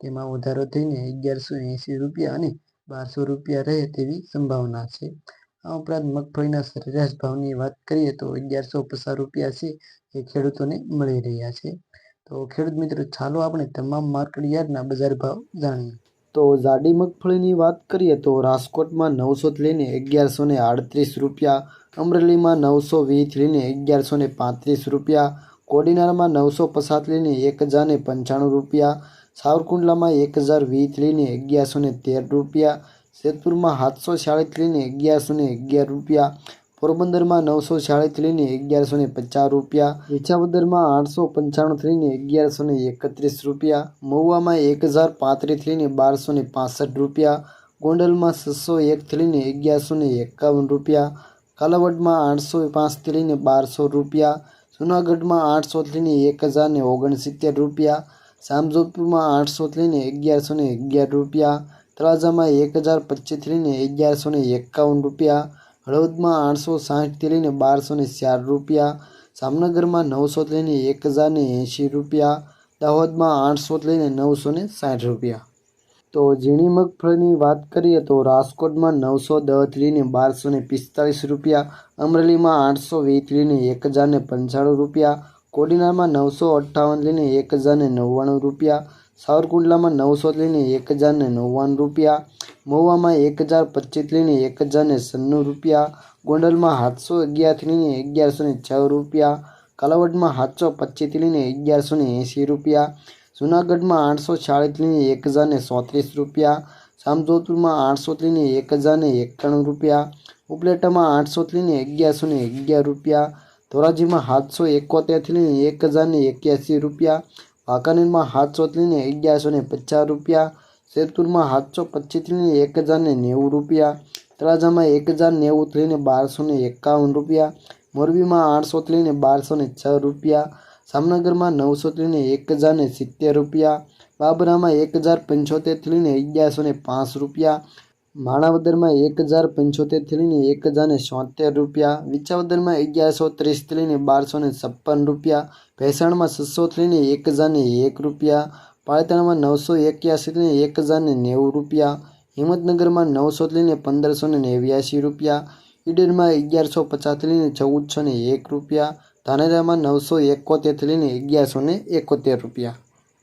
તેમાં વધારો થઈને અગિયારસો એંસી રૂપિયા અને બારસો રૂપિયા રહે તેવી સંભાવના છે. આ ઉપરાંત મગફળીના સરેરાશ ભાવની વાત કરીએ તો અગિયારસો પચાસ રૂપિયા છે એ ખેડૂતોને મળી રહ્યા છે. તો ખેડૂત મિત્રો, ચાલો આપણે તમામ માર્કેટ યાર્ડના બજાર ભાવ જાણીએ. તો જાડી મગફળીની વાત કરીએ તો રાજકોટમાં નવસોથી લઈને અગિયારસો ને આડત્રીસ રૂપિયા, અમરેલીમાં નવસો વીસથી લઈને અગિયારસો ને પાંત્રીસ રૂપિયા, કોડીનારમાં નવસો પચાસથી લઈને એક હજાર પંચાણું રૂપિયા સાવરકુંડલામાં એક હજાર વીસ લઈને અગિયારસો ને તેર રૂપિયા જેતપુરમાં સાતસો ચાળીસથી લઈને અગિયારસો ને અગિયાર રૂપિયા, પોરબંદરમાં નવસો ચાળીસથી લઈને અગિયારસો ને પચાસ રૂપિયા વિછાવદરમાં આઠસો પંચાણું લઈને અગિયારસો ને એકત્રીસ રૂપિયા, મહુવામાં એક હજાર પાંત્રીસ લઈને બારસો ને પાસઠ રૂપિયા, ગોંડલમાં છસો એક લઈને અગિયારસો ને એકાવન રૂપિયા, કાલાવડમાં આઠસો પાંચથી લઈને બારસો રૂપિયા, જુનાગઢમાં આઠસોથી લઈને એક હજાર ને ઓગણસિત્તેર રૂપિયા જામજોધપુરમાં આઠસોથી લઈને અગિયારસો ને અગિયાર રૂપિયા તળાજામાં એક હજાર પચીસથી લઈને અગિયારસો ને એકાવન રૂપિયા, હળવદમાં આઠસો સાઠથી લઈને બારસો ને ચાર રૂપિયા, જામનગરમાં નવસોથી લઈને એક હજાર ને એંશી રૂપિયા, દાહોદમાં આઠસોથી લઈને નવસો ને સાઠ રૂપિયા. તો ઝીણી મગફળીની વાત કરીએ તો રાજકોટમાં નવસો દસથી લઈને બારસો ને પિસ્તાળીસ રૂપિયા, અમરેલીમાં આઠસો વીસથી લઈને એક હજાર પંચાણું રૂપિયા કોડીનારમાં નવસો અઠ્ઠાવન લઈને એક હજારને નવ્વાણું રૂપિયા, સાવરકુંડલામાં નવસો લઈને એક હજારને નવ્વાણું રૂપિયા, મહુવામાં એક હજાર પચીસ લઈને એક હજારને સન્નું રૂપિયા, ગોંડલમાં સાતસો અગિયારથી લઈને અગિયારસો ને છ રૂપિયા, કાલાવડમાં સાતસો પચીસથી લઈને અગિયારસો ને એંસી રૂપિયા, જુનાગઢમાં આઠસો ચાળીસ લઈને એક હજારને સોત્રીસ રૂપિયા, સામજોતપુરમાં આઠસો લઈને એક હજારને એકાણું રૂપિયા, ઉપલેટામાં આઠસો લઈને અગિયારસો ને અગિયાર રૂપિયા ધોરાજીમાં સાતસો એકોતેરથી લઈને એક હજારને એક્યાસી રૂપિયા, વાંકાનેરમાં સાતસોથી લઈને અગિયારસો ને પચાસ રૂપિયા શેરપુરમાં સાતસો પચીસથી લઈને એક હજારને નેવું રૂપિયા, તળાજામાં એક હજાર નેવુંથી લઈને બારસો ને એકાવન રૂપિયા, મોરબીમાં આઠસોથી લઈને બારસો ને છ રૂપિયા, જામનગરમાં નવસોથી લઈને એક હજારને સિત્તેર રૂપિયા, બાબરામાં એક હજાર પંચોતેરથી લઈને અગિયારસો ને પાંચ રૂપિયા માણાવદરમાં એક હજાર પંચોતેરથી લઈને એક હજાર ને છોતેર રૂપિયા, વિચાવદરમાં અગિયારસો ત્રીસથી લઈને બારસો ને છપ્પન રૂપિયા, ભેસાણમાં છસોથી લઈને એક હજાર ને એક રૂપિયા પાળતાણામાં નવસો એક્યાસીથી લઈને એક હજાર ને નેવું રૂપિયા, હિંમતનગરમાં નવસોથી લઈને પંદરસો ને નેવ્યાસી રૂપિયા, ઈડરમાં અગિયારસો પચાસથી લઈને ચૌદસો ને એક રૂપિયા, ધાનેરામાં નવસો એકોતેરથી લઈને અગિયારસો ને એકોતેર રૂપિયા.